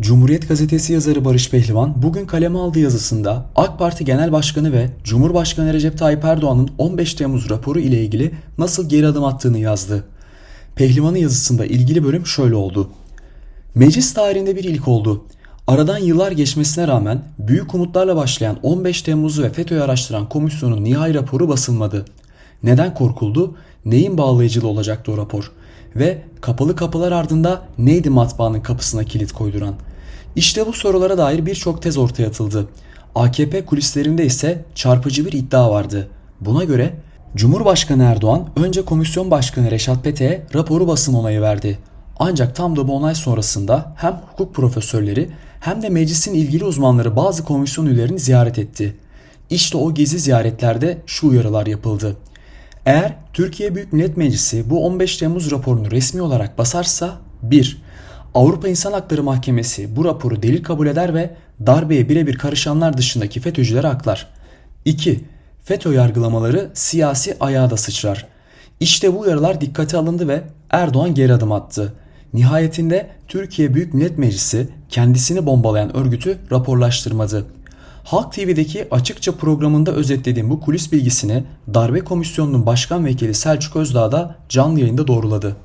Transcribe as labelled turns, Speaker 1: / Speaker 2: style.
Speaker 1: Cumhuriyet Gazetesi yazarı Barış Pehlivan bugün kaleme aldığı yazısında AK Parti Genel Başkanı ve Cumhurbaşkanı Recep Tayyip Erdoğan'ın 15 Temmuz raporu ile ilgili nasıl geri adım attığını yazdı. Pehlivan'ın yazısında ilgili bölüm şöyle oldu. Meclis tarihinde bir ilk oldu. Aradan yıllar geçmesine rağmen büyük umutlarla başlayan 15 Temmuz'u ve FETÖ'yü araştıran komisyonun nihai raporu basılmadı. Neden korkuldu? Neyin bağlayıcılı olacaktı o rapor? Ve kapalı kapılar ardında neydi matbaanın kapısına kilit koyduran? İşte bu sorulara dair birçok tez ortaya atıldı. AKP kulislerinde ise çarpıcı bir iddia vardı. Buna göre Cumhurbaşkanı Erdoğan önce komisyon başkanı Reşat Pete'ye raporu basın onayı verdi. Ancak tam da bu onay sonrasında hem hukuk profesörleri hem de meclisin ilgili uzmanları bazı komisyon üyelerini ziyaret etti. İşte o gezi ziyaretlerde şu uyarılar yapıldı. Eğer Türkiye Büyük Millet Meclisi bu 15 Temmuz raporunu resmi olarak basarsa 1. Avrupa İnsan Hakları Mahkemesi bu raporu delil kabul eder ve darbeye birebir karışanlar dışındaki FETÖ'cüleri aklar. 2. FETÖ yargılamaları siyasi ayağa da sıçrar. İşte bu uyarılar dikkate alındı ve Erdoğan geri adım attı. Nihayetinde Türkiye Büyük Millet Meclisi kendisini bombalayan örgütü raporlaştırmadı. Halk TV'deki açıkça programında özetlediğim bu kulis bilgisini Darbe Komisyonu'nun başkan vekili Selçuk Özdağ da canlı yayında doğruladı.